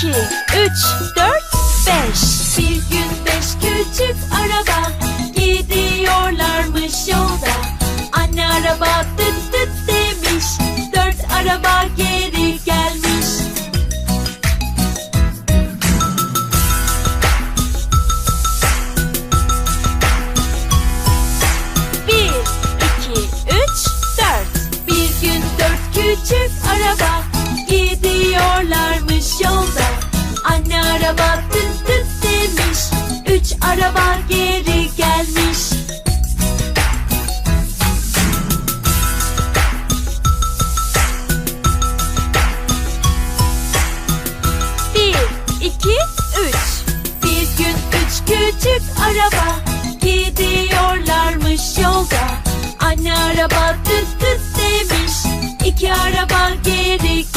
iki, üç, dört, beş. Bir gün beş küçük araba gidiyorlarmış yolda. Anne araba tıt tıt demiş, dört araba geri gelmiş. Bir, iki, üç, dört. Bir gün dört küçük araba üç araba geri gelmiş. Bir, iki, üç. Bir gün üç küçük araba Gidiyorlarmış yolda. Anne araba tıt tıt demiş. İki araba geri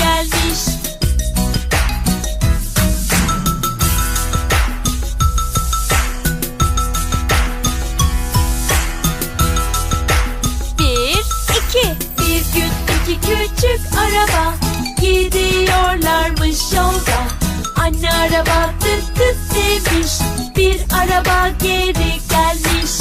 küçük araba Gidiyorlarmış yolda. Anne araba tık tık demiş Bir araba geri gelmiş.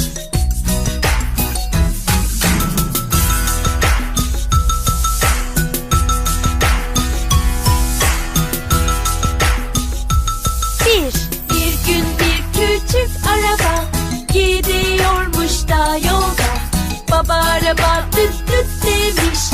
Bir Bir gün bir küçük araba Gidiyormuş da yolda. Baba araba tık tık demiş